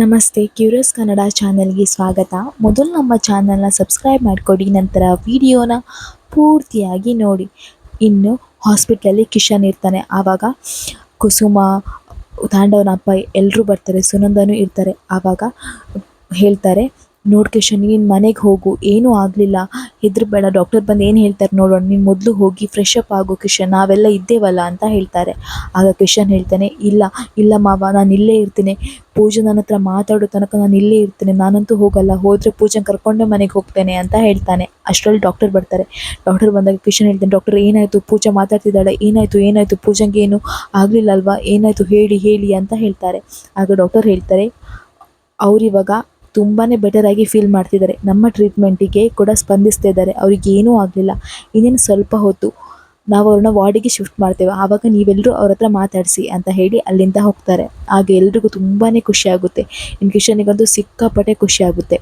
ನಮಸ್ತೆ ಕ್ಯೂರಿಯಸ್ ಕನ್ನಡ ಚಾನಲ್ಗೆ ಸ್ವಾಗತ. ಮೊದಲು ನಮ್ಮ ಚಾನಲ್ನ ಸಬ್ಸ್ಕ್ರೈಬ್ ಮಾಡಿಕೊಡಿ, ನಂತರ ವಿಡಿಯೋನ ಪೂರ್ತಿಯಾಗಿ ನೋಡಿ. ಇನ್ನು ಹಾಸ್ಪಿಟ್ಲಲ್ಲಿ ಕಿಶನ್ ಇರ್ತಾನೆ. ಆವಾಗ ಕುಸುಮ ತಾಂಡವನ ಅಪ್ಪ ಎಲ್ಲರೂ ಬರ್ತಾರೆ, ಸುನಂದನೂ ಇರ್ತಾರೆ. ಆವಾಗ ಹೇಳ್ತಾರೆ ನೋಡು ಕಿಶನ್ ನೀನು ಮನೆಗೆ ಹೋಗು. ಏನೂ ಆಗಲಿಲ್ಲ. ಹೆದರಬೇಡ. ಡಾಕ್ಟರ್ ಬಂದು ಏನು ಹೇಳ್ತಾರೆ ನೋಡೋಣ. ನೀನು ಮೊದಲು ಹೋಗಿ ಫ್ರೆಶ್ ಅಪ್ ಆಗು ಕಿಶನ್. ನಾವೆಲ್ಲ ಇದ್ದೇವಲ್ಲ ಅಂತ ಹೇಳ್ತಾರೆ. ಆಗ ಕಿಶನ್ ಹೇಳ್ತಾನೆ, ಇಲ್ಲ ಇಲ್ಲ ಮಾವ, ನಾನು ಇಲ್ಲೇ ಇರ್ತೀನಿ. ಪೂಜೆ ನನ್ನ ಹತ್ರ ಮಾತಾಡೋ ತನಕ ನಾನು ಇಲ್ಲೇ ಇರ್ತೀನಿ. ನಾನಂತೂ ಹೋಗಲ್ಲ. ಹೋದರೆ ಪೂಜೆ ಕರ್ಕೊಂಡೇ ಮನೆಗೆ ಹೋಗ್ತೇನೆ ಅಂತ ಹೇಳ್ತಾನೆ. ಅಷ್ಟರಲ್ಲಿ ಡಾಕ್ಟರ್ ಬರ್ತಾರೆ. ಡಾಕ್ಟರ್ ಬಂದಾಗ ಕಿಶನ್ ಹೇಳ್ತಾನೆ, ಡಾಕ್ಟರ್, ಏನಾಯಿತು? ಪೂಜೆ ಮಾತಾಡ್ತಿದ್ದಾಳೆ. ಏನಾಯಿತು? ಏನಾಯಿತು? ಪೂಜೆಗೆ ಏನು ಆಗಲಿಲ್ಲ ಅಲ್ವಾ? ಏನಾಯಿತು? ಹೇಳಿ ಹೇಳಿ ಅಂತ ಹೇಳ್ತಾರೆ. ಆಗ ಡಾಕ್ಟರ್ ಹೇಳ್ತಾರೆ, ಅವರಿವಾಗ ತುಂಬಾ ಆಗಿ ಫೀಲ್ ಮಾಡ್ತಿದ್ದಾರೆ. ನಮ್ಮ ಟ್ರೀಟ್ಮೆಂಟಿಗೆ ಕೂಡ ಸ್ಪಂದಿಸ್ತಾ ಇದ್ದಾರೆ. ಅವ್ರಿಗೆ ಏನೂ ಆಗಲಿಲ್ಲ. ಇನ್ನೇನು ಸ್ವಲ್ಪ ಹೊತ್ತು ನಾವು ಅವ್ರನ್ನ ವಾರ್ಡಿಗೆ ಶಿಫ್ಟ್ ಮಾಡ್ತೇವೆ. ಆವಾಗ ನೀವೆಲ್ಲರೂ ಅವ್ರ ಹತ್ರ ಮಾತಾಡಿಸಿ ಅಂತ ಹೇಳಿ ಅಲ್ಲಿಂದ ಹೋಗ್ತಾರೆ. ಆಗ ಎಲ್ರಿಗೂ ತುಂಬಾ ಖುಷಿಯಾಗುತ್ತೆ ಇನ್ನು ಕಿಶನಿಗಂತೂ ಸಿಕ್ಕಾಪಟ್ಟೆ ಖುಷಿಯಾಗುತ್ತೆ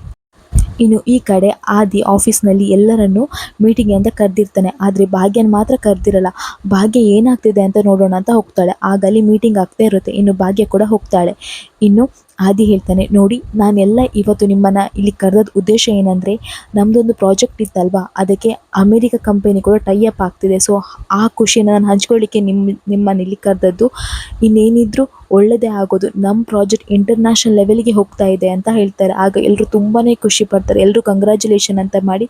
ಇನ್ನು ಈ ಕಡೆ ಆದಿ ಆಫೀಸ್ನಲ್ಲಿ ಎಲ್ಲರನ್ನು ಮೀಟಿಂಗ್ ಅಂತ ಕರೆದಿರ್ತಾನೆ. ಆದರೆ ಭಾಗ್ಯನ ಮಾತ್ರ ಕರೆದಿರಲ್ಲ. ಭಾಗ್ಯ ಏನಾಗ್ತಿದೆ ಅಂತ ನೋಡೋಣ ಅಂತ ಹೋಗ್ತಾಳೆ. ಆಗ ಅಲ್ಲಿ ಮೀಟಿಂಗ್ ಆಗ್ತಾ ಇರುತ್ತೆ. ಇನ್ನು ಭಾಗ್ಯ ಕೂಡ ಹೋಗ್ತಾಳೆ. ಇನ್ನು ಆದಿ ಹೇಳ್ತಾನೆ, ನೋಡಿ, ನಾನೆಲ್ಲ ಇವತ್ತು ನಿಮ್ಮನ್ನು ಇಲ್ಲಿ ಕರೆದ ಉದ್ದೇಶ ಏನಂದರೆ ನಮ್ಮದೊಂದು ಪ್ರಾಜೆಕ್ಟ್ ಇತ್ತಲ್ವಾ? ಅದಕ್ಕೆ ಅಮೇರಿಕ ಕಂಪನಿ ಕೂಡ ಟೈ ಅಪ್ ಆಗ್ತಿದೆ. ಸೊ ಆ ಖುಷಿನ ನಾನು ಹಂಚ್ಕೊಳ್ಳಿಕ್ಕೆ ನಿಮ್ಮ ನಿಮ್ಮನ್ನು ಇಲ್ಲಿ ಕರೆದದ್ದು. ಇನ್ನೇನಿದ್ರೂ ಒಳ್ಳೆಯದೇ ಆಗೋದು. ನಮ್ಮ ಪ್ರಾಜೆಕ್ಟ್ ಇಂಟರ್ನ್ಯಾಷನಲ್ ಲೆವೆಲ್ಗೆ ಹೋಗ್ತಾ ಇದೆ ಅಂತ ಹೇಳ್ತಾರೆ. ಆಗ ಎಲ್ಲರೂ ತುಂಬಾ ಖುಷಿ ಪಡ್ತಾರೆ. ಎಲ್ಲರೂ ಕಂಗ್ರ್ಯಾಚುಲೇಷನ್ ಅಂತ ಮಾಡಿ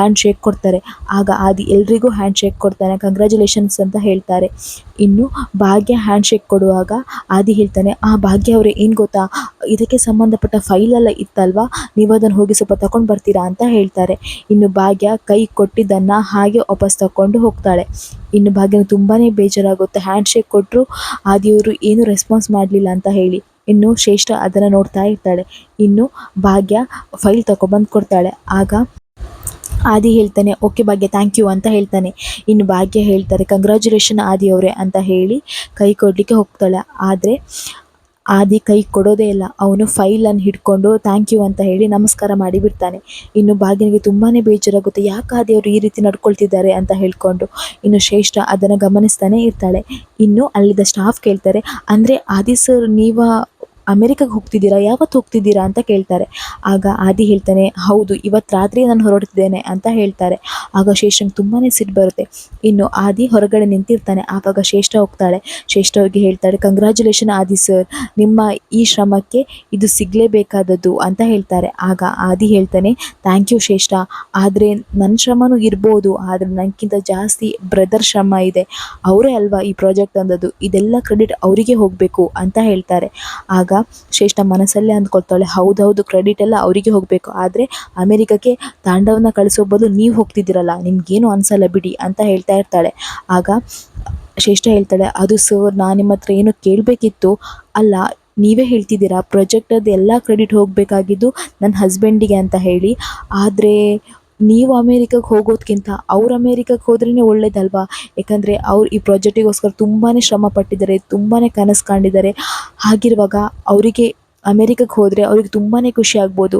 ಹ್ಯಾಂಡ್ ಶೇಕ್ ಕೊಡ್ತಾರೆ. ಆಗ ಆದಿ ಎಲ್ರಿಗೂ ಹ್ಯಾಂಡ್ ಶೇಕ್ ಕೊಡ್ತಾನೆ. ಕಂಗ್ರ್ಯಾಚುಲೇಷನ್ಸ್ ಅಂತ ಹೇಳ್ತಾರೆ. ಇನ್ನು ಭಾಗ್ಯ ಹ್ಯಾಂಡ್ ಶೇಕ್ ಕೊಡುವಾಗ ಆದಿ ಹೇಳ್ತಾನೆ, ಆ ಭಾಗ್ಯ ಅವರೇ, ಏನು ಗೊತ್ತಾ? ಇದಕ್ಕೆ ಸಂಬಂಧಪಟ್ಟ ಫೈಲೆಲ್ಲ ಇತ್ತಲ್ವಾ? ನೀವು ಅದನ್ನು ಹೋಗಿ ಸ್ವಲ್ಪ ತಗೊಂಡು ಬರ್ತೀರಾ? ಅಂತ ಹೇಳ್ತಾರೆ. ಇನ್ನು ಭಾಗ್ಯ ಕೈ ಕೊಟ್ಟಿದ್ದನ್ನು ಹಾಗೆ ವಾಪಸ್ ತಗೊಂಡು ಹೋಗ್ತಾಳೆ. ಇನ್ನು ಭಾಗ್ಯನ ತುಂಬಾ ಬೇಜಾರಾಗುತ್ತೆ. ಹ್ಯಾಂಡ್ ಶೇಕ್ ಕೊಟ್ಟರು ಆದಿಯವರು ಏನು ರೆಸ್ಪಾನ್ಸ್ ಮಾಡಲಿಲ್ಲ ಅಂತ ಹೇಳಿ. ಇನ್ನು ಶ್ರೇಷ್ಠ ಅದನ್ನು ನೋಡ್ತಾ ಇರ್ತಾಳೆ. ಇನ್ನು ಭಾಗ್ಯ ಫೈಲ್ ತಗೊಂಡ್ಬಂದು ಕೊಡ್ತಾಳೆ. ಆಗ ಆದಿ ಹೇಳ್ತಾನೆ, ಓಕೆ ಭಾಗ್ಯ ಥ್ಯಾಂಕ್ ಯು ಅಂತ ಹೇಳ್ತಾನೆ. ಇನ್ನು ಭಾಗ್ಯ ಹೇಳ್ತಾರೆ ಕಂಗ್ರ್ಯಾಚುಲೇಷನ್ ಆದಿ ಅವರೇ ಅಂತ ಹೇಳಿ ಕೈ ಕೊಡಲಿಕ್ಕೆ ಹೋಗ್ತಾಳೆ. ಆದರೆ ಆದಿ ಕೈ ಕೊಡೋದೇ ಇಲ್ಲ, ಅವನು ಫೈಲನ್ನು ಹಿಡ್ಕೊಂಡು ಥ್ಯಾಂಕ್ ಯು ಅಂತ ಹೇಳಿ ನಮಸ್ಕಾರ ಮಾಡಿಬಿಡ್ತಾನೆ ಇನ್ನು ಭಾಗ್ಯನಿಗೆ ತುಂಬಾ ಬೇಜಾರಾಗುತ್ತೆ, ಯಾಕೆ ಆದಿ ಅವರು ಈ ರೀತಿ ನಡ್ಕೊಳ್ತಿದ್ದಾರೆ ಅಂತ ಹೇಳ್ಕೊಂಡು ಇನ್ನು ಶ್ರೇಷ್ಠ ಅದನ್ನು ಗಮನಿಸ್ತಾನೆ ಇರ್ತಾಳೆ. ಇನ್ನು ಅಲ್ಲಿದ್ದ ಸ್ಟಾಫ್ ಕೇಳ್ತಾರೆ, ಅಂದರೆ ಆದಿ ಸರ್ ನೀವು ಅಮೆರಿಕಾಗೆ ಹೋಗ್ತಿದ್ದೀರಾ? ಯಾವತ್ತು ಹೋಗ್ತಿದ್ದೀರಾ ಅಂತ ಕೇಳ್ತಾರೆ. ಆಗ ಆದಿ ಹೇಳ್ತಾನೆ, ಹೌದು ಇವತ್ತು ರಾತ್ರಿ ನಾನು ಹೊರಡ್ತಿದ್ದೇನೆ ಅಂತ ಹೇಳ್ತಾರೆ. ಆಗ ಶ್ರೇಷ್ಠಂಗೆ ತುಂಬಾ ಸಿಟ್ಟು ಬರುತ್ತೆ. ಇನ್ನು ಆದಿ ಹೊರಗಡೆ ನಿಂತಿರ್ತಾನೆ. ಆವಾಗ ಶ್ರೇಷ್ಠ ಹೋಗ್ತಾಳೆ. ಶ್ರೇಷ್ಠ ಹೋಗಿ ಹೇಳ್ತಾಳೆ ಕಂಗ್ರ್ಯಾಚುಲೇಷನ್ ಆದಿ ಸರ್ ನಿಮ್ಮ ಈ ಶ್ರಮಕ್ಕೆ ಇದು ಸಿಗಲೇಬೇಕಾದದ್ದು ಅಂತ ಹೇಳ್ತಾರೆ. ಆಗ ಆದಿ ಹೇಳ್ತಾನೆ ಥ್ಯಾಂಕ್ ಯು ಶ್ರೇಷ್ಠ ಆದರೆ ನನ್ನ ಶ್ರಮನೂ ಇರ್ಬೋದು. ಆದರೆ ನನಗಿಂತ ಜಾಸ್ತಿ ಬ್ರದರ್ ಶ್ರಮ ಇದೆ. ಅವರೇ ಅಲ್ವಾ ಈ ಪ್ರಾಜೆಕ್ಟ್ ತಂದದ್ದು? ಇದೆಲ್ಲ ಕ್ರೆಡಿಟ್ ಅವರಿಗೆ ಹೋಗಬೇಕು ಅಂತ ಹೇಳ್ತಾರೆ. ಆಗ ಶ್ರೇಷ್ಠ ಮನಸ್ಸಲ್ಲೇ ಅಂದ್ಕೊಳ್ತಾಳೆ. ಹೌದೌದು ಕ್ರೆಡಿಟ್ ಎಲ್ಲ ಅವರಿಗೆ ಹೋಗಬೇಕು. ಆದರೆ ಅಮೆರಿಕಕ್ಕೆ ತಾಂಡವನ್ನ ಕಳಿಸೋ ಬದಲು ನೀವು ಹೋಗ್ತಿದ್ದೀರಲ್ಲ, ನಿಮ್ಗೇನು ಅನಿಸಲ್ಲ ಬಿಡಿ ಅಂತ ಹೇಳ್ತಾ ಇರ್ತಾಳೆ. ಆಗ ಶ್ರೇಷ್ಠ ಹೇಳ್ತಾಳೆ, ಅದು ಸರ್ ನಾನು ನಿಮ್ಮ ಹತ್ರ ಏನು ಕೇಳಬೇಕಿತ್ತು? ಅಲ್ಲ, ನೀವೇ ಹೇಳ್ತಿದ್ದೀರಾ ಪ್ರಾಜೆಕ್ಟದ್ದು ಎಲ್ಲ ಕ್ರೆಡಿಟ್ ಹೋಗಬೇಕಾಗಿದ್ದು ನನ್ನ ಹಸ್ಬೆಂಡಿಗೆ ಅಂತ ಹೇಳಿ. ಆದರೆ ನೀವು ಅಮೇರಿಕಕ್ಕೆ ಹೋಗೋದಕ್ಕಿಂತ ಅವ್ರು ಅಮೇರಿಕಕ್ಕೆ ಹೋದ್ರೇ ಒಳ್ಳೇದಲ್ವಾ? ಯಾಕಂದರೆ ಅವ್ರು ಈ ಪ್ರಾಜೆಕ್ಟಿಗೋಸ್ಕರ ತುಂಬಾ ಶ್ರಮ ಪಟ್ಟಿದ್ದಾರೆ ತುಂಬಾ ಕನಸು ಕಂಡಿದ್ದಾರೆ ಹಾಗಿರುವಾಗ ಅವರಿಗೆ ಅಮೇರಿಕಕ್ಕೆ ಹೋದರೆ ಅವ್ರಿಗೆ ತುಂಬಾ ಖುಷಿ ಆಗ್ಬೋದು.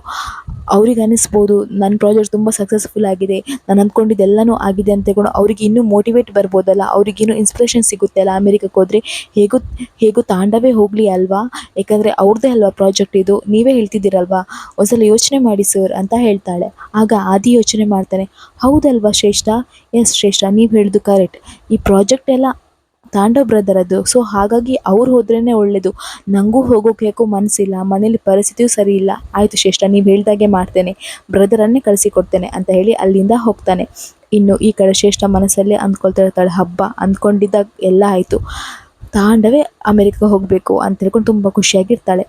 ಅವ್ರಿಗೆ ಅನ್ನಿಸ್ಬೋದು ನನ್ನ ಪ್ರಾಜೆಕ್ಟ್ ತುಂಬ ಸಕ್ಸಸ್ಫುಲ್ ಆಗಿದೆ, ನಾನು ಅಂದ್ಕೊಂಡಿದ್ದೆಲ್ಲನೂ ಆಗಿದೆ ಅಂತ ಕೂಡ ಅವ್ರಿಗೆ ಇನ್ನೂ ಮೋಟಿವೇಟ್ ಬರ್ಬೋದಲ್ಲ. ಅವ್ರಿಗೆ ಇನ್ನೂ ಇನ್ಸ್ಪಿರೇಷನ್ ಸಿಗುತ್ತೆ ಅಲ್ಲ ಅಮೇರಿಕಕ್ಕೆ ಹೋದರೆ. ಹೇಗೂ ಹೇಗೂ ತಾಂಡವೇ ಹೋಗಲಿ ಅಲ್ವಾ? ಯಾಕಂದರೆ ಅವ್ರದ್ದೇ ಅಲ್ವಾ ಪ್ರಾಜೆಕ್ಟ್ ಇದು? ನೀವೇ ಹೇಳ್ತಿದ್ದೀರಲ್ವಾ? ಒಂದ್ಸಲ ಯೋಚನೆ ಮಾಡಿ ಸರ್ ಅಂತ ಹೇಳ್ತಾಳೆ. ಆಗ ಆದಿ ಯೋಚನೆ ಮಾಡ್ತಾನೆ, ಹೌದಲ್ವಾ ಶ್ರೇಷ್ಠ? ಎಸ್ ಶ್ರೇಷ್ಠ, ನೀವು ಹೇಳಿದ್ದು ಕರೆಕ್ಟ್ ಈ ಪ್ರಾಜೆಕ್ಟ್ ಎಲ್ಲ ತಾಂಡವ್ ಬ್ರದರದ್ದು ಸೊ ಹಾಗಾಗಿ ಅವ್ರು ಹೋದ್ರೇ ಒಳ್ಳೆಯದು ನನಗೂ ಹೋಗೋಕೆ ಯಾಕೋ ಮನಸ್ಸಿಲ್ಲ ಮನೇಲಿ ಪರಿಸ್ಥಿತಿಯೂ ಸರಿ ಇಲ್ಲ. ಆಯಿತು ಶ್ರೇಷ್ಠ, ನೀವು ಹೇಳ್ದಾಗೆ ಮಾಡ್ತೇನೆ. ಬ್ರದರನ್ನೇ ಕಳಿಸಿಕೊಡ್ತೇನೆ ಅಂತ ಹೇಳಿ ಅಲ್ಲಿಂದ ಹೋಗ್ತಾನೆ. ಇನ್ನು ಈ ಕಡೆ ಶ್ರೇಷ್ಠ ಮನಸ್ಸಲ್ಲೇ ಅಂದ್ಕೊಳ್ತಾ ಇರ್ತಾಳೆ, ಹಬ್ಬ ಅಂದ್ಕೊಂಡಿದ್ದಾಗ ಎಲ್ಲ ಆಯಿತು. ತಾಂಡವೇ ಅಮೆರಿಕಕ್ಕೆ ಹೋಗಬೇಕು ಅಂತ ಹೇಳ್ಕೊಂಡು ತುಂಬ ಖುಷಿಯಾಗಿರ್ತಾಳೆ.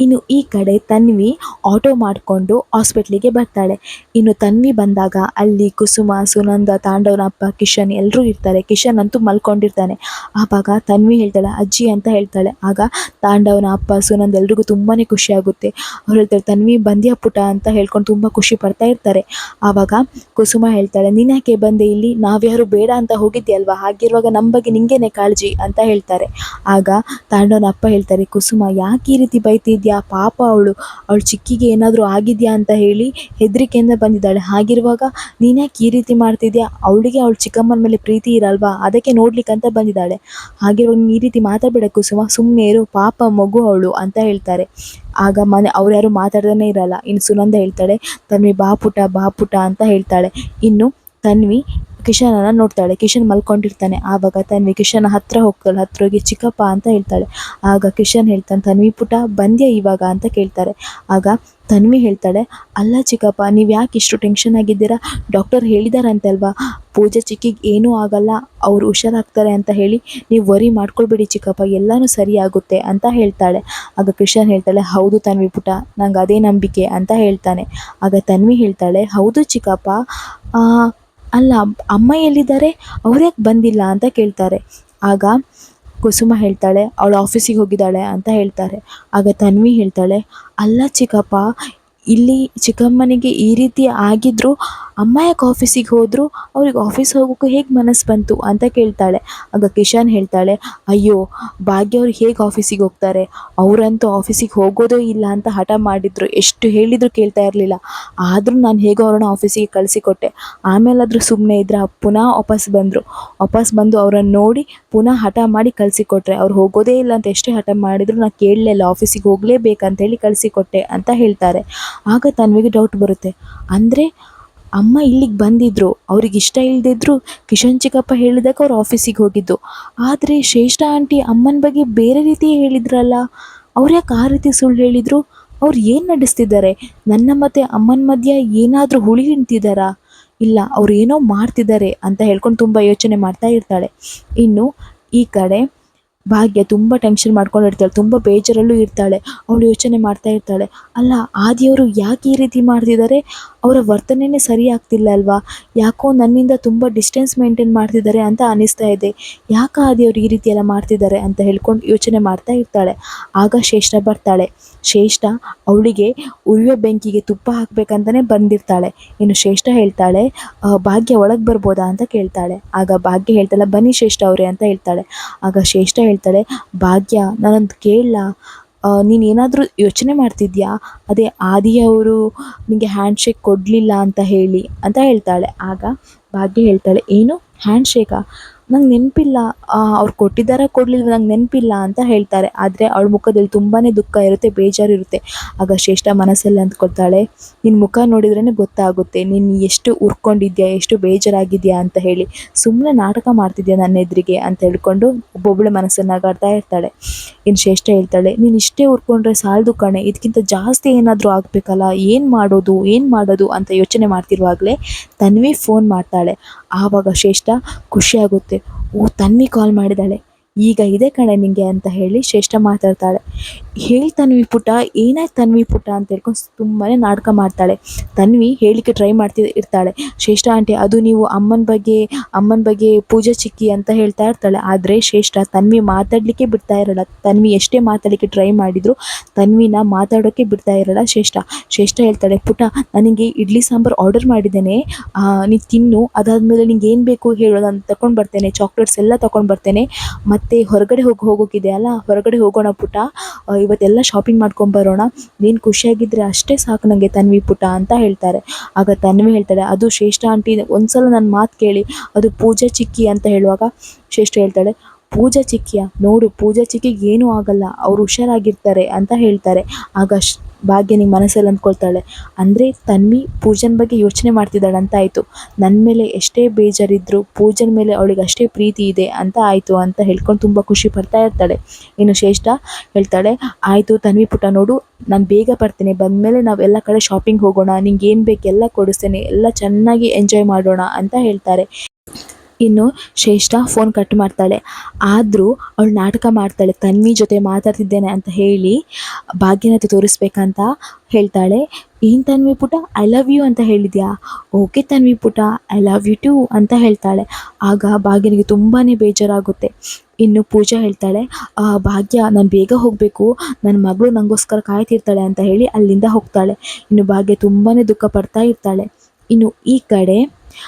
ಇನ್ನು ಈ ಕಡೆ ತನ್ವಿ ಆಟೋ ಮಾಡಿಕೊಂಡು ಹಾಸ್ಪಿಟ್ಲಿಗೆ ಬರ್ತಾಳೆ. ಇನ್ನು ತನ್ವಿ ಬಂದಾಗ ಅಲ್ಲಿ ಕುಸುಮ, ಸುನಂದ, ತಾಂಡವನಪ್ಪ, ಕಿಶನ್ ಎಲ್ಲರೂ ಇರ್ತಾರೆ. ಕಿಶನ್ ಅಂತೂ ಮಲ್ಕೊಂಡಿರ್ತಾನೆ. ಆವಾಗ ತನ್ವಿ ಹೇಳ್ತಾಳೆ, ಅಜ್ಜಿ ಅಂತ ಹೇಳ್ತಾಳೆ. ಆಗ ತಾಂಡವನ ಅಪ್ಪ ಸುನಂದ ಎಲ್ರಿಗೂ ತುಂಬಾ ಖುಷಿ ಆಗುತ್ತೆ. ಅವ್ರು ಹೇಳ್ತಾರೆ, ತನ್ವಿ ಬಂದ್ಯಾ ಪುಟ? ಅಂತ ಹೇಳ್ಕೊಂಡು ತುಂಬ ಖುಷಿ ಪಡ್ತಾ ಇರ್ತಾರೆ. ಆವಾಗ ಕುಸುಮ ಹೇಳ್ತಾಳೆ, ನೀನು ಯಾಕೆ ಬಂದೆ ಇಲ್ಲಿ? ನಾವ್ಯಾರು ಬೇಡ ಅಂತ ಹೋಗಿದ್ದೆ ಅಲ್ವಾ ಹಾಗಿರುವಾಗ ನಮ್ಮ ಬಗ್ಗೆ ನಿಂಗೆನೆ ಕಾಳಜಿ? ಅಂತ ಹೇಳ್ತಾರೆ. ಆಗ ತಾಂಡವನ ಅಪ್ಪ ಹೇಳ್ತಾರೆ, ಕುಸುಮ, ಯಾಕೆ ಈ ರೀತಿ ಬೈತಿದ್ಯಾ? ಬಂದಿದ್ಯಾ ಪಾಪ ಅವಳು. ಅವಳು ಚಿಕ್ಕಿಗೆ ಏನಾದರೂ ಆಗಿದೆಯಾ ಅಂತ ಹೇಳಿ ಹೆದರಿಕೆಯಿಂದ ಬಂದಿದ್ದಾಳೆ. ಹಾಗಿರುವಾಗ ನೀನ್ಯಾಕೆ ಈ ರೀತಿ ಮಾಡ್ತಿದ್ಯಾ? ಅವಳಿಗೆ ಅವಳು ಚಿಕ್ಕಮ್ಮನ ಮೇಲೆ ಪ್ರೀತಿ ಇರಲ್ವಾ? ಅದಕ್ಕೆ ನೋಡ್ಲಿಕ್ಕಂತ ಬಂದಿದ್ದಾಳೆ. ಹಾಗಿರುವಾಗ ನೀನು ಈ ರೀತಿ ಮಾತಾಡಬೇಡ ಕುಸುಮ ಸುಮ್ಮನೆ ಇರು. ಪಾಪ ಮಗು ಅವಳು ಅಂತ ಹೇಳ್ತಾರೆ. ಆಗ ಮನೆ, ಅವ್ರು ಯಾರು ಮಾತಾಡ್ದೇ ಇರಲ್ಲ. ಇನ್ನು ಸುನಂದ ಹೇಳ್ತಾಳೆ, ತನ್ವಿ ಬಾಪುಟ ಬಾಪುಟ ಅಂತ ಹೇಳ್ತಾಳೆ. ಇನ್ನು ತನ್ವಿ ಕಿಶನನ್ನ ನೋಡ್ತಾಳೆ. ಕಿಶನ್ ಮಲ್ಕೊಂಡಿರ್ತಾನೆ. ಆವಾಗ ತನ್ವಿ ಕಿಶನ್ ಹತ್ರ ಹೋಗ್ತಾಳೆ. ಹತ್ರ ಹೋಗಿ ಚಿಕ್ಕಪ್ಪ ಅಂತ ಹೇಳ್ತಾಳೆ. ಆಗ ಕಿಶನ್ ಹೇಳ್ತಾನೆ, ತನ್ವಿ ಪುಟ, ಬಂದ್ಯಾ ಇವಾಗ? ಅಂತ ಕೇಳ್ತಾರೆ. ಆಗ ತನ್ವಿ ಹೇಳ್ತಾಳೆ, ಅಲ್ಲ ಚಿಕ್ಕಪ್ಪ, ನೀವು ಯಾಕೆ ಇಷ್ಟು ಟೆನ್ಷನ್ ಆಗಿದ್ದೀರಾ? ಡಾಕ್ಟರ್ ಹೇಳಿದಾರಂತಲ್ವಾ? ಪೂಜೆ ಚಿಕ್ಕಿಗೆ ಏನೂ ಆಗಲ್ಲ. ಅವರು ಹುಷಾರಾಗ್ತಾರೆ ಅಂತ ಹೇಳಿ ನೀವು ವರಿ ಮಾಡ್ಕೊಳ್ಬೇಡಿ ಚಿಕ್ಕಪ್ಪ, ಎಲ್ಲನೂ ಸರಿಯಾಗುತ್ತೆ ಅಂತ ಹೇಳ್ತಾಳೆ. ಆಗ ಕಿಶನ್ ಹೇಳ್ತಾಳೆ, ಹೌದು ತನ್ವಿ ಪುಟ, ನಂಗೆ ಅದೇ ನಂಬಿಕೆ ಅಂತ ಹೇಳ್ತಾನೆ. ಆಗ ತನ್ವಿ ಹೇಳ್ತಾಳೆ, ಹೌದು ಚಿಕ್ಕಪ್ಪ ಅಲ್ಲ, ಅಮ್ಮ ಎಲ್ಲಿದ್ದಾರೆ? ಅವ್ರ್ಯಾಕೆ ಬಂದಿಲ್ಲ ಅಂತ ಕೇಳ್ತಾರೆ. ಆಗ ಕುಸುಮ ಹೇಳ್ತಾಳೆ, ಅವಳು ಆಫೀಸಿಗೆ ಹೋಗಿದ್ದಾಳೆ ಅಂತ ಹೇಳ್ತಾರೆ. ಆಗ ತನ್ವಿ ಹೇಳ್ತಾಳೆ, ಅಲ್ಲ ಚಿಕ್ಕಪ್ಪ, ಇಲ್ಲಿ ಚಿಕ್ಕಮ್ಮನಿಗೆ ಈ ರೀತಿ ಆಗಿದ್ರು ಅಮ್ಮ ಯಾಕೆ ಆಫೀಸಿಗೆ ಹೋದರೂ? ಅವ್ರಿಗೆ ಆಫೀಸ್ ಹೋಗೋಕೆ ಹೇಗೆ ಮನಸ್ಸು ಬಂತು ಅಂತ ಕೇಳ್ತಾಳೆ. ಆಗ ಕಿಶನ್ ಹೇಳ್ತಾಳೆ, ಅಯ್ಯೋ, ಭಾಗ್ಯ ಅವ್ರು ಹೇಗೆ ಆಫೀಸಿಗೆ ಹೋಗ್ತಾರೆ? ಅವರಂತೂ ಆಫೀಸಿಗೆ ಹೋಗೋದೇ ಇಲ್ಲ ಅಂತ ಹಠ ಮಾಡಿದ್ರು. ಎಷ್ಟು ಹೇಳಿದ್ರು ಕೇಳ್ತಾ ಇರಲಿಲ್ಲ. ಆದರೂ ನಾನು ಹೇಗೋ ಅವ್ರನ್ನ ಆಫೀಸಿಗೆ ಕಳಿಸಿಕೊಟ್ಟೆ. ಆಮೇಲಾದರೂ ಸುಮ್ಮನೆ ಇದ್ರೆ, ಪುನಃ ವಾಪಸ್ ಬಂದರು. ವಾಪಸ್ ಬಂದು ಅವರನ್ನು ನೋಡಿ ಪುನಃ ಹಠ ಮಾಡಿ ಕಳಿಸಿಕೊಟ್ರೆ. ಅವ್ರು ಹೋಗೋದೇ ಇಲ್ಲ ಅಂತ ಎಷ್ಟೇ ಹಠ ಮಾಡಿದ್ರು ನಾನು ಕೇಳಲಿಲ್ಲ ಆಫೀಸಿಗೆ ಹೋಗಲೇಬೇಕಂತ ಹೇಳಿ ಕಳಿಸಿಕೊಟ್ಟೆ ಅಂತ ಹೇಳ್ತಾರೆ. ಆಗ ತನ್ವಿಗೆ ಡೌಟ್ ಬರುತ್ತೆ. ಅಂದರೆ ಅಮ್ಮ ಇಲ್ಲಿಗೆ ಬಂದಿದ್ರು, ಅವ್ರಿಗೆ ಇಷ್ಟ ಇಲ್ಲದಿದ್ರು ಕಿಶನ್ ಚಿಕ್ಕಪ್ಪ ಹೇಳಿದಾಗ ಅವ್ರು ಆಫೀಸಿಗೆ ಹೋಗಿದ್ದು. ಆದರೆ ಶ್ರೇಷ್ಠ ಆಂಟಿ ಅಮ್ಮನ ಬಗ್ಗೆ ಬೇರೆ ರೀತಿ ಹೇಳಿದ್ರಲ್ಲ, ಅವ್ರು ಯಾಕೆ ಆ ರೀತಿ ಸುಳ್ಳು ಹೇಳಿದ್ರು? ಅವ್ರು ಏನು ನಡೆಸ್ತಿದ್ದಾರೆ? ನನ್ನ ಮತ್ತೆ ಅಮ್ಮನ ಮಧ್ಯೆ ಏನಾದರೂ ಹುಳಿ ಹಿಂತಿದ್ದಾರಾ ಇಲ್ಲ, ಅವ್ರು ಏನೋ ಮಾಡ್ತಿದ್ದಾರೆ ಅಂತ ಹೇಳ್ಕೊಂಡು ತುಂಬ ಯೋಚನೆ ಮಾಡ್ತಾ ಇರ್ತಾಳೆ. ಇನ್ನು ಈ ಕಡೆ ಭಾಗ್ಯ ತುಂಬ ಟೆನ್ಷನ್ ಮಾಡ್ಕೊಂಡು ಇರ್ತಾಳೆ, ತುಂಬ ಬೇಜಾರಲ್ಲೂ ಇರ್ತಾಳೆ, ಅವಳು ಯೋಚನೆ ಮಾಡ್ತಾ ಇರ್ತಾಳೆ. ಅಲ್ಲ, ಆದಿಯವರು ಯಾಕೆ ಈ ರೀತಿ ಮಾಡ್ತಿದ್ದಾರೆ? ಅವರ ವರ್ತನೆನೇ ಸರಿ ಆಗ್ತಿಲ್ಲ ಅಲ್ವಾ? ಯಾಕೋ ನನ್ನಿಂದ ತುಂಬ ಡಿಸ್ಟೆನ್ಸ್ ಮೇಂಟೈನ್ ಮಾಡ್ತಿದ್ದಾರೆ ಅಂತ ಅನಿಸ್ತಾ ಇದೆ. ಯಾಕೆ ಆದಿ ಅವ್ರು ಈ ರೀತಿ ಎಲ್ಲ ಮಾಡ್ತಿದ್ದಾರೆ ಅಂತ ಹೇಳ್ಕೊಂಡು ಯೋಚನೆ ಮಾಡ್ತಾ ಇರ್ತಾಳೆ. ಆಗ ಶ್ರೇಷ್ಠ ಬರ್ತಾಳೆ. ಶ್ರೇಷ್ಠ ಅವಳಿಗೆ ಉರಿಯೋ ಬೆಂಕಿಗೆ ತುಪ್ಪ ಹಾಕಬೇಕಂತಲೇ ಬಂದಿರ್ತಾಳೆ. ಇನ್ನು ಶ್ರೇಷ್ಠ ಹೇಳ್ತಾಳೆ ಭಾಗ್ಯ ಒಳಗೆ ಬರ್ಬೋದಾ? ಅಂತ ಕೇಳ್ತಾಳೆ. ಆಗ ಭಾಗ್ಯ ಹೇಳ್ತಾಳೆ, ಬನ್ನಿ ಶ್ರೇಷ್ಠ ಅವರೇ ಅಂತ ಹೇಳ್ತಾಳೆ. ಆಗ ಶ್ರೇಷ್ಠ ಹೇಳ್ತಾಳೆ, ಭಾಗ್ಯ ನಾನಂತ ಕೇಳಲ್ಲ ನೀನು ಏನಾದರೂ ಯೋಚನೆ ಮಾಡ್ತಿದ್ಯಾ? ಅದೇ ಆದಿಯವರು ನಿಮಗೆ ಹ್ಯಾಂಡ್ ಶೇಕ್ ಕೊಡಲಿಲ್ಲ ಅಂತ ಹೇಳಿ ಅಂತ ಹೇಳ್ತಾಳೆ. ಆಗ ಭಾಗ್ಯ ಹೇಳ್ತಾಳೆ, ಏನು? ಹ್ಯಾಂಡ್ ಶೇಕಾ ನಂಗೆ ನೆನಪಿಲ್ಲ ಅವ್ರು ಕೊಟ್ಟಿದ್ದಾರೆ ಕೊಡಲಿಲ್ಲ ನಂಗೆ ನೆನಪಿಲ್ಲ ಅಂತ ಹೇಳ್ತಾರೆ. ಆದರೆ ಅವಳ ಮುಖದಲ್ಲಿ ತುಂಬಾ ದುಃಖ ಇರುತ್ತೆ, ಬೇಜಾರು ಇರುತ್ತೆ. ಆಗ ಶ್ರೇಷ್ಠ ಮನಸ್ಸಲ್ಲಿ ಅಂದ್ಕೊಳ್ತಾಳೆ ನಿನ್ನ ಮುಖ ನೋಡಿದ್ರೇ ಗೊತ್ತಾಗುತ್ತೆ, ನೀನು ಎಷ್ಟು ಉರ್ಕೊಂಡಿದ್ಯಾ, ಎಷ್ಟು ಬೇಜಾರಾಗಿದೆಯಾ? ಅಂತ ಹೇಳಿ ಸುಮ್ಮನೆ ನಾಟಕ ಮಾಡ್ತಿದ್ಯಾ ನನ್ನ ಎದುರಿಗೆ? ಅಂತ ಹೇಳ್ಕೊಂಡು ಒಬ್ಬೊಬ್ಬಳೆ ಮನಸ್ಸನ್ನು ನಗಾಡ್ತಾ ಇರ್ತಾಳೆ. ಇನ್ನು ಶ್ರೇಷ್ಠ ಹೇಳ್ತಾಳೆ, ನೀನು ಇಷ್ಟೇ ಉರ್ಕೊಂಡ್ರೆ ಸಾಲದು ಕಣೆ ಇದಕ್ಕಿಂತ ಜಾಸ್ತಿ ಏನಾದರೂ ಆಗಬೇಕಲ್ಲ, ಏನು ಮಾಡೋದು ಏನು ಮಾಡೋದು? ಅಂತ ಯೋಚನೆ ಮಾಡ್ತಿರುವಾಗಲೇ ತನ್ವಿ ಫೋನ್ ಮಾಡ್ತಾಳೆ. ಆವಾಗ ಶ್ರೇಷ್ಠ ಖುಷಿಯಾಗುತ್ತೆ ಓ ತನ್ವಿ ಕಾಲ್ ಮಾಡಿದ್ದಾಳೆ ಈಗ ಇದೆ ಕಣೆ ನಿಂಗೆ ಅಂತ ಹೇಳಿ ಶ್ರೇಷ್ಠ ಮಾತಾಡ್ತಾಳೆ. ಹೇಳಿ ತನ್ವಿ ಪುಟ ಏನಾಯ್ತು ತನ್ವಿ ಪುಟ ಅಂತ ಹೇಳ್ಕೊಂಡು ತುಂಬಾ ನಾಟಕ ಮಾಡ್ತಾಳೆ. ತನ್ವಿ ಹೇಳಿಕೆ ಟ್ರೈ ಮಾಡ್ತಿ, ಇರ್ತಾಳೆ. ಶ್ರೇಷ್ಠ ಆಂಟಿ, ಅದು ನೀವು ಅಮ್ಮನ ಬಗ್ಗೆ ಅಮ್ಮನ ಬಗ್ಗೆ ಪೂಜಾ ಚಿಕ್ಕಿ ಅಂತ ಹೇಳ್ತಾ ಇರ್ತಾಳೆ. ಆದರೆ ಶ್ರೇಷ್ಠ ತನ್ವಿ ಮಾತಾಡಲಿಕ್ಕೆ ಬಿಡ್ತಾ ಇರಲ್ಲ. ತನ್ವಿ ಎಷ್ಟೇ ಮಾತಾಡಲಿಕ್ಕೆ ಟ್ರೈ ಮಾಡಿದ್ರು ತನ್ವಿನ ಮಾತಾಡೋಕ್ಕೆ ಬಿಡ್ತಾ ಇರಲ್ಲ ಶ್ರೇಷ್ಠ. ಶ್ರೇಷ್ಠ ಹೇಳ್ತಾಳೆ, ಪುಟ, ನನಗೆ ಇಡ್ಲಿ ಸಾಂಬಾರು ಆರ್ಡರ್ ಮಾಡಿದ್ದೇನೆ. ನೀನು ತಿನ್ನು. ಅದಾದಮೇಲೆ ನಿಂಗೆ ಏನು ಬೇಕು ಹೇಳೋದು ಅಂತ ತಗೊಂಡು ಬರ್ತೇನೆ. ಚಾಕ್ಲೇಟ್ಸ್ ಎಲ್ಲ ತಗೊಂಡು ಬರ್ತೇನೆ. ಮತ್ತು ಹೊರಗಡೆ ಹೋಗಿ ಹೋಗೋಕ್ಕಿದೆಯಲ್ಲ ಹೊರಗಡೆ ಹೋಗೋಣ ಪುಟ. ಇವತ್ತೆಲ್ಲ ಶಾಪಿಂಗ್ ಮಾಡ್ಕೊಂಬರೋಣ ನೀನು ಖುಷಿಯಾಗಿದ್ರೆ ಅಷ್ಟೇ ಸಾಕು ನನಗೆ ತನ್ವಿ ಪುಟ ಅಂತ ಹೇಳ್ತಾರೆ. ಆಗ ತನ್ವಿ ಹೇಳ್ತಾಳೆ, ಅದು ಶ್ರೇಷ್ಠ ಆಂಟಿ, ಒಂದ್ಸಲ ನನ್ನ ಮಾತು ಕೇಳಿ. ಅದು ಪೂಜಾ ಚಿಕ್ಕಿ ಅಂತ ಹೇಳುವಾಗ ಶ್ರೇಷ್ಠ ಹೇಳ್ತಾಳೆ, ಪೂಜಾ ಚಿಕ್ಕಿಯ? ನೋಡು, ಪೂಜಾ ಚಿಕ್ಕಿಗೆ ಏನೂ ಆಗಲ್ಲ. ಅವ್ರು ಹುಷಾರಾಗಿರ್ತಾರೆ ಅಂತ ಹೇಳ್ತಾರೆ. ಆಗ ಭಾಗ್ಯ ನಿಮ್ಮ ಮನಸ್ಸಲ್ಲಿ ಅಂದ್ಕೊಳ್ತಾಳೆ. ಅಂದರೆ ತನ್ವಿ ಪೂಜನ್ ಬಗ್ಗೆ ಯೋಚನೆ ಮಾಡ್ತಿದ್ದಾಳೆ ಅಂತ ಆಯಿತು. ನನ್ನ ಮೇಲೆ ಎಷ್ಟೇ ಬೇಜಾರಿದ್ರೂ ಪೂಜನ್ ಮೇಲೆ ಅವಳಿಗೆ ಅಷ್ಟೇ ಪ್ರೀತಿ ಇದೆ ಅಂತ ಆಯಿತು ಅಂತ ಹೇಳ್ಕೊಂಡು ತುಂಬ ಖುಷಿ ಪಡ್ತಾ ಇರ್ತಾಳೆ. ಇನ್ನು ಶ್ರೇಷ್ಠ ಹೇಳ್ತಾಳೆ, ಆಯಿತು ತನ್ವಿ ಪುಟ ನೋಡು, ನಾನು ಬೇಗ ಬರ್ತೀನಿ. ಬಂದಮೇಲೆ ನಾವು ಎಲ್ಲ ಕಡೆ ಶಾಪಿಂಗ್ ಹೋಗೋಣ. ನಿಂಗೆ ಏನು ಬೇಕು ಎಲ್ಲ ಕೊಡಿಸ್ತೇನೆ. ಎಲ್ಲ ಚೆನ್ನಾಗಿ ಎಂಜಾಯ್ ಮಾಡೋಣ ಅಂತ ಹೇಳ್ತಾರೆ. ಇನ್ನು ಶ್ರೇಷ್ಠ ಫೋನ್ ಕಟ್ ಮಾಡ್ತಾಳೆ. ಆದರೂ ಅವಳು ನಾಟಕ ಮಾಡ್ತಾಳೆ. ತನ್ವಿ ಜೊತೆ ಮಾತಾಡ್ತಿದ್ದೇನೆ ಅಂತ ಹೇಳಿ ಭಾಗ್ಯನತೆ ತೋರಿಸ್ಬೇಕಂತ ಹೇಳ್ತಾಳೆ. ಏನು ತನ್ವಿ ಪುಟ? ಐ ಲವ್ ಯು ಅಂತ ಹೇಳಿದ್ಯಾ? ಓಕೆ ತನ್ವಿ ಪುಟ ಐ ಲವ್ ಯು ಟು ಅಂತ ಹೇಳ್ತಾಳೆ. ಆಗ ಭಾಗ್ಯನಿಗೆ ತುಂಬಾ ಬೇಜಾರಾಗುತ್ತೆ. ಇನ್ನು ಪೂಜಾ ಹೇಳ್ತಾಳೆ "ಆ, ಭಾಗ್ಯ ನಾನು ಬೇಗ ಹೋಗಬೇಕು. ನನ್ನ ಮಗಳು ನನಗೋಸ್ಕರ ಕಾಯ್ತಿರ್ತಾಳೆ ಅಂತ ಹೇಳಿ ಅಲ್ಲಿಂದ ಹೋಗ್ತಾಳೆ. ಇನ್ನು ಭಾಗ್ಯ ತುಂಬಾ ದುಃಖ ಪಡ್ತಾ ಇರ್ತಾಳೆ. ಇನ್ನು ಈ ಕಡೆ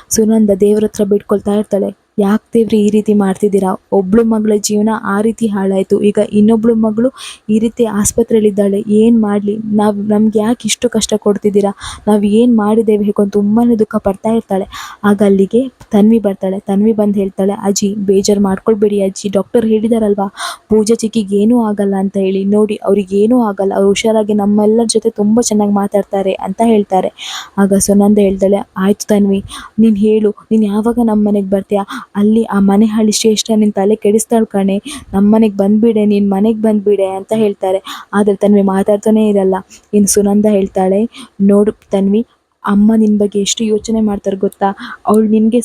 ಸುನಂದ ದೇವ್ರ ಹತ್ರ ಬಿಡ್ಕೊಳ್ತಾ ಇರ್ತಾಳೆ. ಯಾಕೆ ದೇವ್ರಿ ಈ ರೀತಿ ಮಾಡ್ತಿದ್ದೀರಾ? ಒಬ್ಳು ಮಗಳ ಜೀವನ ಆ ರೀತಿ ಹಾಳಾಯಿತು. ಈಗ ಇನ್ನೊಬ್ಳು ಮಗಳು ಈ ರೀತಿ ಆಸ್ಪತ್ರೆಯಲ್ಲಿದ್ದಾಳೆ. ಏನು ಮಾಡಲಿ? ನಾವು ನಮ್ಗೆ ಯಾಕೆ ಇಷ್ಟು ಕಷ್ಟ ಕೊಡ್ತಿದ್ದೀರಾ? ನಾವು ಏನು ಮಾಡಿದ್ದೇವೆ ಹೇಳ್ಕೊಂಡು ತುಂಬಾ ದುಃಖ ಪಡ್ತಾ ಇರ್ತಾಳೆ. ಆಗ ಅಲ್ಲಿಗೆ ತನ್ವಿ ಬರ್ತಾಳೆ. ತನ್ವಿ ಬಂದು ಹೇಳ್ತಾಳೆ, ಅಜ್ಜಿ, ಬೇಜಾರು ಮಾಡ್ಕೊಳ್ಬೇಡಿ ಅಜ್ಜಿ. ಡಾಕ್ಟರ್ ಹೇಳಿದಾರಲ್ವಾ, ಪೂಜಾ ಚಿಕ್ಕಿಗೆ ಏನೂ ಆಗಲ್ಲ ಅಂತ ಹೇಳಿ. ನೋಡಿ ಅವ್ರಿಗೇನೂ ಆಗಲ್ಲ. ಅವ್ರು ಹುಷಾರಾಗಿ ನಮ್ಮೆಲ್ಲರ ಜೊತೆ ತುಂಬ ಚೆನ್ನಾಗಿ ಮಾತಾಡ್ತಾರೆ ಅಂತ ಹೇಳ್ತಾರೆ. ಆಗ ಸುನಂದ ಹೇಳ್ತಾಳೆ, ಆಯ್ತು ತನ್ವಿ, ನೀನು ಹೇಳು. ನೀನು ಯಾವಾಗ ನಮ್ಮ ಮನೆಗೆ ಬರ್ತೀಯಾ? ಅಲ್ಲಿ ಆ ಮನೆ ಹಳ್ಳಿ ಶ್ರೇಷ್ಠ ನಿನ್ನ ತಲೆ ಕೆಡಿಸ್ತಾಳೆ ಕಣೆ. ನಮ್ಮ ಮನೆಗೆ ಬಂದುಬಿಡೆ ನಿನ್ನ ಮನೆಗೆ ಬಂದುಬಿಡೆ ಅಂತ ಹೇಳ್ತಾರೆ. ಆದರೆ ತನ್ವಿ ಮಾತಾಡ್ತಾನೇ ಇರಲ್ಲ. ಇನ್ನು ಸುನಂದ ಹೇಳ್ತಾಳೆ, ನೋಡು ತನ್ವಿ, ಅಮ್ಮ ನಿನ್ನ ಬಗ್ಗೆ ಎಷ್ಟು ಯೋಚನೆ ಮಾಡ್ತಾರೆ ಗೊತ್ತಾ? ಅವಳು ನಿನಗೆ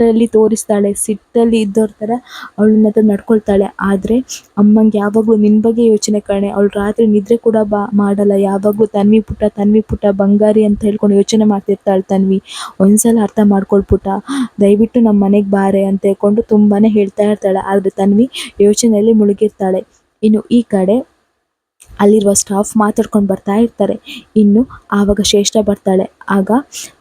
ಸಿಟ್ಟಲ್ಲಿ ತೋರಿಸ್ತಾಳೆ, ಸಿಟ್ಟಲ್ಲಿ ಇದ್ದವ್ರ ಥರ ಅವಳನ್ನ ಹತ್ರ ನಡ್ಕೊಳ್ತಾಳೆ. ಆದರೆ ಅಮ್ಮಂಗೆ ಯಾವಾಗಲೂ ನಿನ್ನ ಬಗ್ಗೆ ಯೋಚನೆ ಕಣೆ. ಅವಳು ರಾತ್ರಿ ನಿದ್ರೆ ಕೂಡ ಬಾ, ಮಾಡಲ್ಲ. ಯಾವಾಗಲೂ ತನ್ವಿ ಪುಟ್ಟ ತನ್ವಿ ಪುಟ್ಟ ಬಂಗಾರಿ ಅಂತ ಹೇಳ್ಕೊಂಡು ಯೋಚನೆ ಮಾಡ್ತಿರ್ತಾಳೆ ತನ್ವಿ. ಒಂದ್ಸಲ ಅರ್ಥ ಮಾಡ್ಕೊಳ್ ಪುಟ್ಟ ದಯವಿಟ್ಟು ನಮ್ಮ ಮನೆಗೆ ಬಾರೆ ಅಂತ ಹೇಳ್ಕೊಂಡು ತುಂಬಾ ಹೇಳ್ತಾ ಇರ್ತಾಳೆ. ಆದರೆ ತನ್ವಿ ಯೋಚನೆಯಲ್ಲಿ ಮುಳುಗಿರ್ತಾಳೆ. ಇನ್ನು ಈ ಕಡೆ ಅಲ್ಲಿರುವ ಸ್ಟಾಫ್ ಮಾತಾಡ್ಕೊಂಡು ಬರ್ತಾ ಇರ್ತಾರೆ. ಇನ್ನು ಆವಾಗ ಶ್ರೇಷ್ಠ ಬರ್ತಾಳೆ. ಆಗ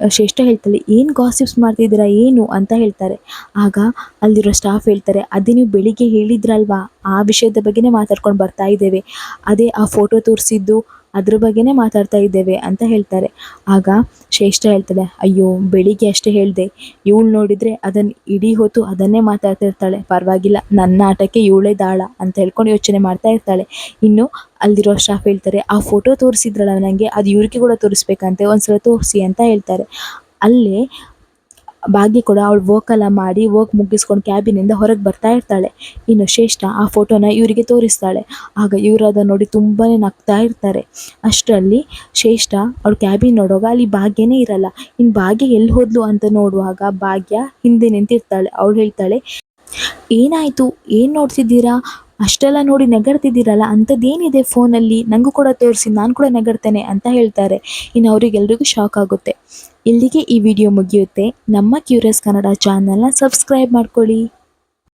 ಶ್ರೇಷ್ಠ ಹೇಳ್ತಾಳೆ, ಏನು ಗಾಸಿಪ್ಸ್ ಮಾಡ್ತಿದ್ದೀರಾ, ಏನು? ಅಂತ ಹೇಳ್ತಾರೆ. ಆಗ ಅಲ್ಲಿರೋ ಸ್ಟಾಫ್ ಹೇಳ್ತಾರೆ, ಅದೇ ನೀವು ಬೆಳಿಗ್ಗೆ ಹೇಳಿದ್ರಲ್ವಾ, ಆ ವಿಷಯದ ಬಗ್ಗೆನೇ ಮಾತಾಡ್ಕೊಂಡು ಬರ್ತಾ ಇದ್ದೇವೆ. ಅದೇ ಆ ಫೋಟೋ ತೋರಿಸಿದ್ದು ಅದ್ರ ಬಗ್ಗೆನೇ ಮಾತಾಡ್ತಾ ಇದ್ದೇವೆ ಅಂತ ಹೇಳ್ತಾರೆ. ಆಗ ಶ್ರೇಷ್ಠ ಹೇಳ್ತಾಳೆ, ಅಯ್ಯೋ, ಬೆಳಿಗ್ಗೆ ಅಷ್ಟೇ ಹೇಳಿದೆ. ಇವಳು ನೋಡಿದರೆ ಅದನ್ನು ಇಡೀ ಹೊತ್ತು ಅದನ್ನೇ ಮಾತಾಡ್ತಿರ್ತಾಳೆ ಪರವಾಗಿಲ್ಲ, ನನ್ನ ಆಟಕ್ಕೆ ಇವಳೇ ದಾಳ ಅಂತ ಹೇಳ್ಕೊಂಡು ಯೋಚನೆ ಮಾಡ್ತಾ ಇರ್ತಾಳೆ. ಇನ್ನು ಅಲ್ಲಿರೋ ಸ್ಟಾಫ್ ಹೇಳ್ತಾರೆ, ಆ ಫೋಟೋ ತೋರಿಸಿದ್ರಲ್ಲ ನನಗೆ ಅದು ಇವ್ರಿಗೆ ಕೂಡ ತೋರಿಸ್ಬೇಕಂತೆ, ಒಂದ್ಸಲ ತೋರಿಸಿ ಅಂತ ಹೇಳ್ತಾರೆ. ಅಲ್ಲೇ ಭಾಗ್ಯ ಕೂಡ ಅವಳು ವರ್ಕ್ ಎಲ್ಲ ಮಾಡಿ ವರ್ಕ್ ಮುಗಿಸ್ಕೊಂಡು ಕ್ಯಾಬಿನಿಂದ ಹೊರಗೆ ಬರ್ತಾ ಇರ್ತಾಳೆ. ಇನ್ನು ಶ್ರೇಷ್ಠ ಆ ಫೋಟೋನ ಇವರಿಗೆ ತೋರಿಸ್ತಾಳೆ. ಆಗ ಇವರು ಅದನ್ನು ನೋಡಿ ತುಂಬಾ ನಗ್ತಾ ಇರ್ತಾರೆ. ಅಷ್ಟರಲ್ಲಿ ಶ್ರೇಷ್ಠ ಅವಳು ಕ್ಯಾಬಿನ್ ನೋಡುವಾಗ ಅಲ್ಲಿ ಭಾಗ್ಯನೇ ಇರಲ್ಲ. ಇನ್ನು ಭಾಗ್ಯ ಎಲ್ಲಿ ಹೋದ್ಲು ಅಂತ ನೋಡುವಾಗ ಭಾಗ್ಯ ಹಿಂದೆ ನಿಂತಿರ್ತಾಳೆ. ಅವಳು ಹೇಳ್ತಾಳೆ, ಏನಾಯಿತು? ಏನು ನೋಡ್ತಿದ್ದೀರಾ? ಅಷ್ಟೆಲ್ಲ ನೋಡಿ ನೆಗಡ್ತಿದ್ದೀರಲ್ಲ ಅಂಥದ್ದೇನಿದೆ ಫೋನಲ್ಲಿ? ನನಗೂ ಕೂಡ ತೋರಿಸಿ, ನಾನು ಕೂಡ ನೆಗಡ್ತೇನೆ ಅಂತ ಹೇಳ್ತಾರೆ. ಇನ್ನು ಅವರಿಗೆಲ್ರಿಗೂ ಶಾಕ್ ಆಗುತ್ತೆ. ಇಲ್ಲಿಗೆ ಈ ವಿಡಿಯೋ ಮುಗಿಯುತ್ತೆ. ನಮ್ಮ ಕ್ಯೂರಿಯಸ್ ಕನ್ನಡ ಚಾನಲ್ನ ಸಬ್ಸ್ಕ್ರೈಬ್ ಮಾಡ್ಕೊಳ್ಳಿ.